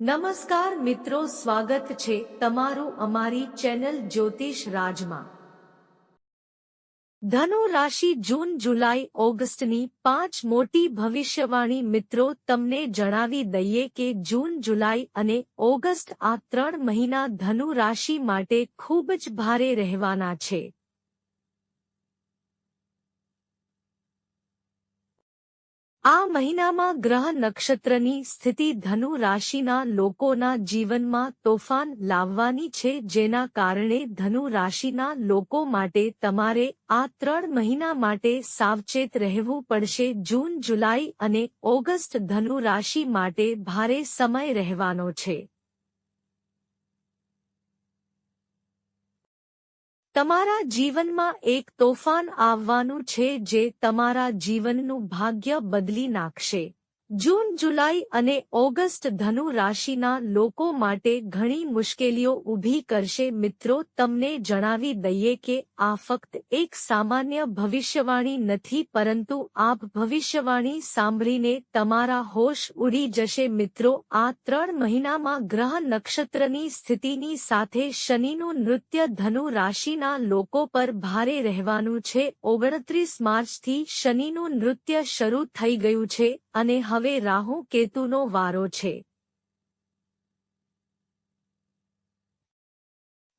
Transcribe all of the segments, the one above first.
નમસ્કાર મિત્રો, સ્વાગત છે તમારું અમારી ચેનલ જ્યોતિષ રાજમાં. ધનુ રાશિ જૂન, જુલાઈ, ઓગસ્ટની પાંચ મોટી ભવિષ્યવાણી મિત્રો, તમને જણાવી દઈએ કે જૂન, જુલાઈ અને ઓગસ્ટ આ ત્રણ મહિના ધનુ રાશિ માટે ખૂબ જ ભારે રહેવાના છે. આ મહિનામાં ગ્રહ નક્ષત્રની સ્થિતિ ધનુ રાશિના લોકોના જીવનમાં તોફાન લાવવાની છે, જેના કારણે ધનુ રાશિના લોકો માટે તમારે આ ત્રણ મહિના માટે સાવચેત રહેવું પડશે. જૂન, જુલાઈ અને ઓગસ્ટ ધનુ રાશિ માટે ભારે સમય રહેવાનો છે. તમારા જીવનમાં એક તોફાન આવવાનું છે જે તમારા જીવનનું ભાગ્ય બદલી નાખશે. જૂન, જુલાઈ અને ઓગસ્ટ ધનુ રાશિના લોકો માટે ઘણી મુશ્કેલીઓ ઊભી કરશે. મિત્રો, તમને જણાવી દઈએ કે આ ફક્ત એક સામાન્ય ભવિષ્યવાણી નથી, પરંતુ આપ ભવિષ્યવાણી સાંભળીને તમારા હોશ ઉડી જશે. મિત્રો, આ ત્રણ મહિનામાં ગ્રહ નક્ષત્રની સ્થિતિની સાથે શનિનું નૃત્ય ધનુ રાશિના લોકો પર ભારે રહેવાનું છે. ઓગણત્રીસ માર્ચથી શનિનું નૃત્ય શરૂ થઈ ગયું છે અને હવે રાહુ કેતુનો વારો છે.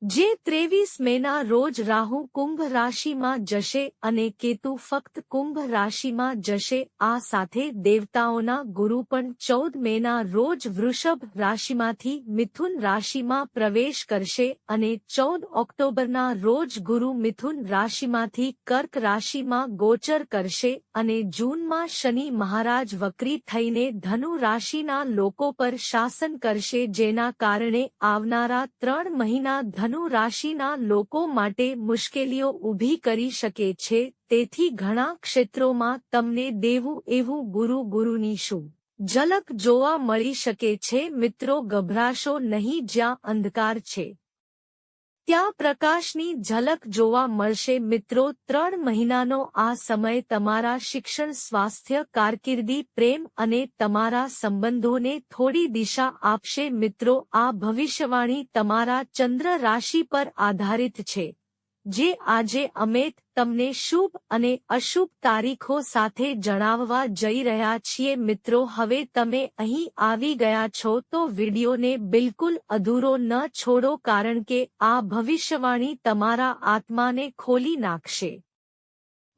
જે ત્રેવીસ મેના રોજ રાહુ કુંભ રાશિમાં જશે અને કેતુ ફક્ત કુંભ રાશિમાં જશે. આ સાથે દેવતાઓના ગુરુ પણ ચૌદ મેના રોજ વૃષભ રાશિમાંથી મિથુન રાશિમાં પ્રવેશ કરશે અને ચૌદ ઓક્ટોબરના રોજ ગુરુ મિથુન રાશિમાંથી કર્ક રાશિમાં ગોચર કરશે અને જૂનમાં શનિ મહારાજ વક્રી થઈને ધનુ રાશિના લોકો પર શાસન કરશે જેના કારણે આવનારા ત્રણ મહિના ધનુ ધનુ રાશિના લોકો માટે મુશ્કેલીઓ ઊભી કરી શકે છે, તેથી ઘણા ક્ષેત્રોમાં તમને દેવું એવું ગુરુ ગુરુની શું ઝલક જોવા મળી શકે છે. મિત્રો, ગભરાશો નહીં, જ્યાં અંધકાર છે. ત્યાં પ્રકાશની ઝલક જોવા મળશે. મિત્રો, ત્રણ મહિનાનો આ સમય તમારા શિક્ષણ, સ્વાસ્થ્ય, કારકિર્દી, પ્રેમ અને તમારા સંબંધોને થોડી દિશા આપશે. મિત્રો, આ ભવિષ્યવાણી તમારા ચંદ્ર રાશિ પર આધારિત છે. જે આજે અમે તમને શુભ અને અશુભ તારીખો સાથે જણાવવા જઈ રહ્યા છીએ. મિત્રો, હવે તમે અહીં આવી ગયા છો તો વિડીયોને બિલકુલ અધૂરો ન છોડો, કારણ કે આ ભવિષ્યવાણી તમારા આત્માને ખોલી નાખશે.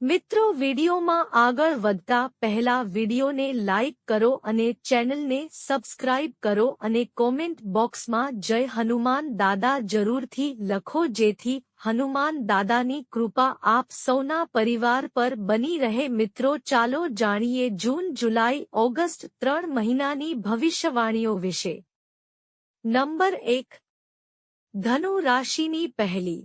મિત્રો, વિડીયોમાં આગળ વધતા પહેલા વિડીયોને લાઇક કરો અને ચેનલને સબસ્ક્રાઇબ કરો અને કોમેન્ટ બોક્સમાં જય હનુમાન દાદા જરૂરથી લખો, જેથી હનુમાન દાદાની કૃપા આપ સૌના પરિવાર પર બની રહે. મિત્રો, ચાલો જાણીએ જૂન, જુલાઈ, ઓગસ્ટ ત્રણ મહિનાની ભવિષ્યવાણીઓ વિશે. નંબર એક, ધનુ રાશિની પહેલી.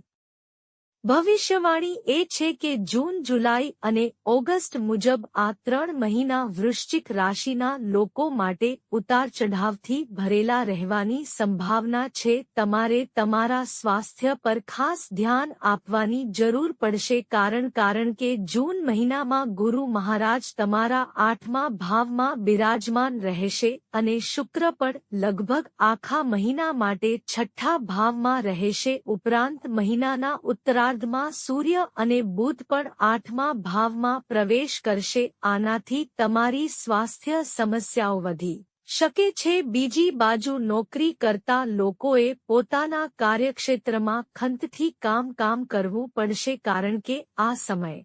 ભવિષ્યવાણી એ છે કે જૂન, જુલાઈ અને ઓગસ્ટ મુજબ આ ત્રણ મહિના વૃશ્ચિક રાશિના લોકો માટે ઉતાર ચઢાવથી ભરેલા રહેવાની સંભાવના છે. તમારે તમારા સ્વાસ્થ્ય પર ખાસ ધ્યાન આપવાની જરૂર પડશે કારણ કારણ કે જૂન મહિનામાં ગુરુ મહારાજ તમારા આઠમા ભાવમાં બિરાજમાન રહેશે અને શુક્ર પણ લગભગ આખા મહિના માટે છઠ્ઠા ભાવમાં રહેશે. ઉપરાંત મહિનાના ઉત્તરા પદાર્થમાં સૂર્ય અને બુધ પણ આઠમા ભાવમાં પ્રવેશ કરશે, આનાથી તમારી સ્વાસ્થ્ય સમસ્યાઓ વધી શકે છે. બીજી બાજુ નોકરી કરતા લોકોએ પોતાના કાર્યક્ષેત્રમાં ખંતથી કામ કામ કરવું પડશે કારણ કે આ સમય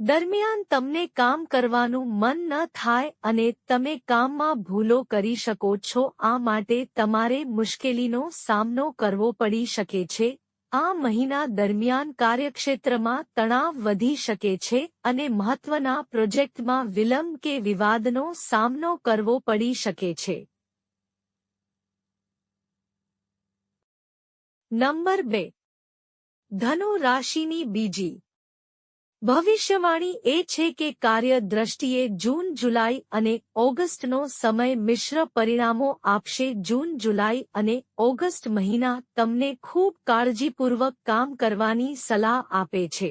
દરમિયાન તમને કામ કરવાનું મન ન થાય અને તમે કામમાં ભૂલો કરી શકો છો. આ માટે તમારે મુશ્કેલીનો સામનો કરવો પડી શકે છે. આ મહિના દરમિયાન કાર્યક્ષેત્રમાં તણાવ વધી શકે છે અને મહત્વના પ્રોજેક્ટમાં વિલંબ કે વિવાદનો સામનો કરવો પડી શકે છે. નંબર બે. ધનુ રાશિની બીજી. ભવિષ્યવાણી એ છે કે કાર્ય દ્રષ્ટિએ જૂન, જુલાઈ અને ઓગસ્ટનો સમય મિશ્ર પરિણામો આપશે. જૂન, જુલાઈ અને ઓગસ્ટ મહિના તમને ખૂબ કાળજીપૂર્વક કામ કરવાની સલાહ આપે છે.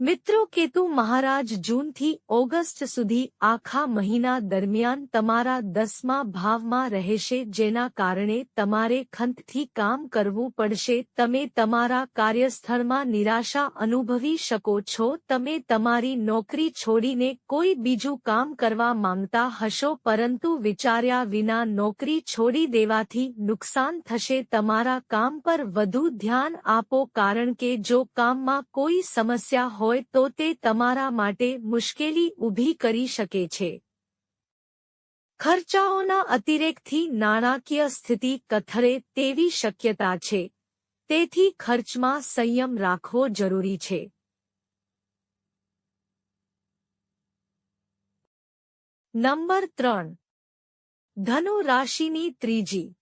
મિત્રો, કેતુ મહારાજ જૂનથી ઓગસ્ટ સુધી આખા મહિના દરમિયાન તમારા દસમા ભાવમાં રહેશે, જેના કારણે તમારે ખંતથી કામ કરવું પડશે. તમે તમારા કાર્યસ્થળમાં નિરાશા અનુભવી શકો છો. તમે તમારી નોકરી છોડીને કોઈ બીજું કામ કરવા માંગતા હશો, પરંતુ વિચાર્યા વિના નોકરી છોડી દેવાથી નુકસાન થશે. તમારા કામ પર વધુ ધ્યાન આપો, કારણ કે જો કામમાં કોઈ સમસ્યા હોય હોય તો તે તમારા માટે મુશ્કેલી ઊભી કરી શકે છે. ખર્ચાઓના અતિરેકથી નાણાકીય સ્થિતિ કથરે તેવી શક્યતા છે. તેથી ખર્ચમાં સંયમ રાખવો જરૂરી છે. નંબર ત્રણ. ધનુ રાશિની ત્રીજી.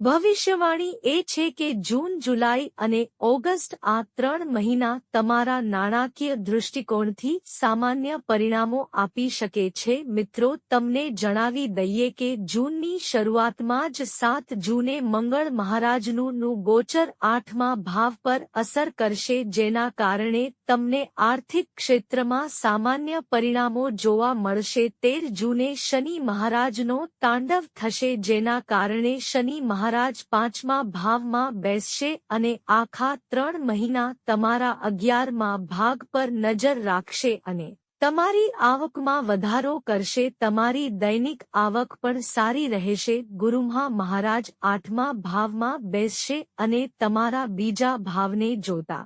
ભવિષ્યવાણી એ છે કે જૂન, જુલાઈ અને ઓગસ્ટ આ ત્રણ મહિના તમારા નાણાકીય દૃષ્ટિકોણથી સામાન્ય પરિણામો આપી શકે છે. મિત્રો, તમને જણાવી દઈએ કે જૂનની શરૂઆતમાં જ સાત જૂને મંગળ મહારાજનું ગોચર આઠમા ભાવ પર અસર કરશે, જેના કારણે તમને આર્થિક ક્ષેત્રમાં સામાન્ય પરિણામો જોવા મળશે. તેર જૂને શનિ મહારાજનો તાંડવ થશે, જેના કારણે શનિ મહારાજ મહારાજ પાંચમા ભાવમાં બેસશે અને આખા ત્રણ મહિના તમારા અગિયારમાં ભાગ પર નજર રાખશે અને તમારી આવકમાં વધારો કરશે, તમારી દૈનિક આવક પણ સારી રહેશે. ગુરુમહા મહારાજ આઠમા ભાવમાં બેસશે અને તમારા બીજા ભાવને જોતા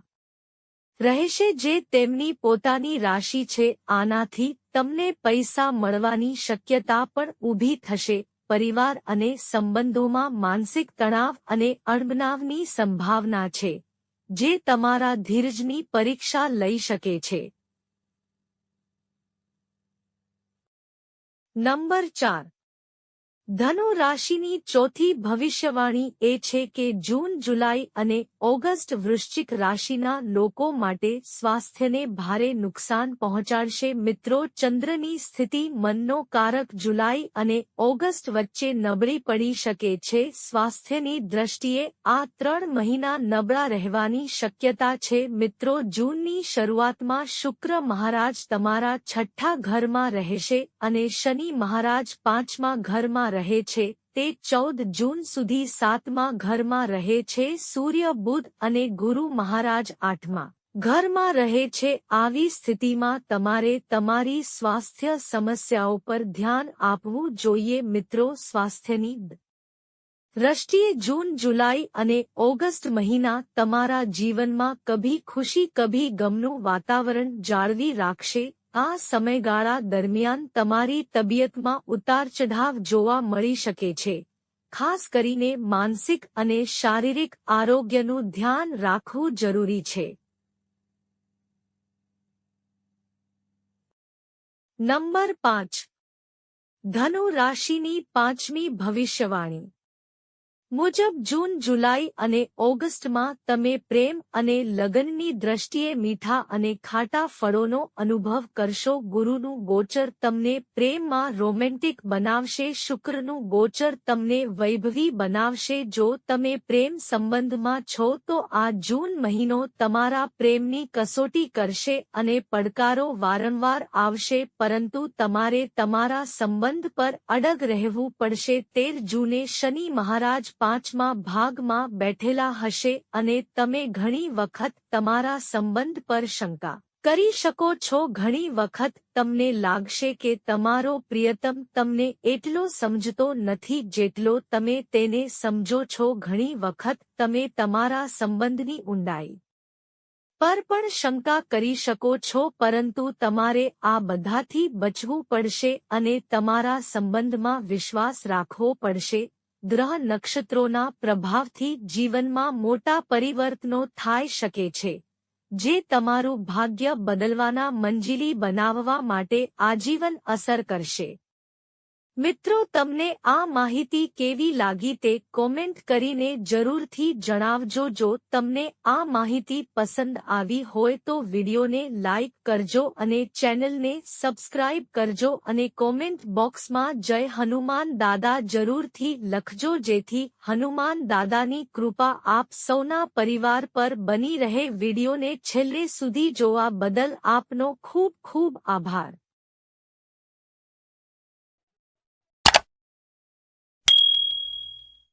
રહેશે જે તેમની પોતાની રાશિ છે. આનાથી તમને પૈસા મળવાની શક્યતા પણ ઊભી થશે. પરિવાર અને સંબંધોમાં માનસિક તણાવ અને અણબનાવની સંભાવના છે, જે તમારા ધીરજની પરીક્ષા લઈ શકે છે. નંબર ચાર. ધનુ રાશિની ચોથી ભવિષ્યવાણી એ છે કે જૂન, જુલાઈ અને ઓગસ્ટ વૃશ્ચિક રાશિના લોકો માટે સ્વાસ્થ્યને ભારે નુકસાન પહોંચાડશે. મિત્રો, ચંદ્રની સ્થિતિ મનનો કારક જુલાઈ અને ઓગસ્ટ વચ્ચે નબળી પડી શકે છે. સ્વાસ્થ્યની દ્રષ્ટિએ આ ત્રણ મહિના નબળા રહેવાની શક્યતા છે. મિત્રો, જૂનની શરૂઆતમાં શુક્ર મહારાજ તમારા છઠ્ઠા ઘરમાં રહેશે અને શનિ મહારાજ પાંચમા ઘરમાં રહે છે, તે ચૌદ જૂન સુધી સાતમા ઘરમાં રહે છે સૂર્ય, બુધ અને ગુરુ મહારાજ આઠમા ઘરમાં રહે છે. આવી સ્થિતિમાં તમારે તમારી સ્વાસ્થ્ય સમસ્યાઓ પર ધ્યાન આપવું જોઈએ મિત્રો સ્વાસ્થ્યની. દ્રષ્ટિએ જૂન, જુલાઈ અને ઓગસ્ટ મહિના તમારા જીવનમાં કભી ખુશી, કભી ગમનું વાતાવરણ જાળવી રાખશે. આ સમયગાળા દરમિયાન તમારી તબિયતમાં ઉતાર ચઢાવ જોવા મળી શકે છે. ખાસ કરીને માનસિક અને શારીરિક આરોગ્યનું ધ્યાન રાખવું જરૂરી છે. નંબર પાંચ. ધનુ રાશિની પાંચમી ભવિષ્યવાણી. મુજબ જૂન, જુલાઈ અને ઓગસ્ટમાં તમે પ્રેમ અને લગ્નની દ્રષ્ટિએ મીઠા અને ખાટા ફળોનો અનુભવ કરશો. ગુરુનું ગોચર તમને પ્રેમમાં રોમેન્ટિક બનાવશે. શુક્રનું ગોચર તમને વૈભવી બનાવશે. જો તમે પ્રેમ સંબંધમાં છો, તો આ જૂન મહિનો તમારા પ્રેમની કસોટી કરશે અને પડકારો વારંવાર આવશે, પરંતુ તમારે તમારા સંબંધ પર અડગ રહેવું પડશે. તેર જૂને શનિ મહારાજ પાંચમા ભાગમાં બેઠેલા હશે અને તમે ઘણી વખત તમારા સંબંધ પર શંકા કરી શકો છો. ઘણી વખત તમને લાગશે કે તમારો પ્રિયતમ તમને એટલો સમજતો નથી જેટલો તમે તેને સમજો છો. ઘણી વખત તમે તમારા સંબંધની ઊંડાઈ પર પણ શંકા કરી શકો છો, પરંતુ તમારે આ બધાથી બચવું પડશે અને તમારા સંબંધમાં વિશ્વાસ રાખવો પડશે. ગ્રહ નક્ષત્રોના પ્રભાવથી જીવનમાં મોટા પરિવર્તનો થાય શકે છે, જે તમારું ભાગ્ય બદલવાના મંજિલી બનાવવા માટે આજીવન અસર કરશે. મિત્રો, તમને આ માહિતી કેવી લાગી તે કોમેન્ટ કરીને જરૂરથી જણાવજો. જો તમને આ માહિતી પસંદ આવી હોય તો વિડીયોને લાઇક કરજો અને ચેનલને સબસ્ક્રાઇબ કરજો અને કોમેન્ટ બોક્સમાં જય હનુમાન દાદા જરૂરથી લખજો, જેથી હનુમાન દાદાની કૃપા આપ સૌના પરિવાર પર બની રહે. વિડીયોને છેલ્લે સુધી જોવા બદલ આપનો ખૂબ ખૂબ આભાર.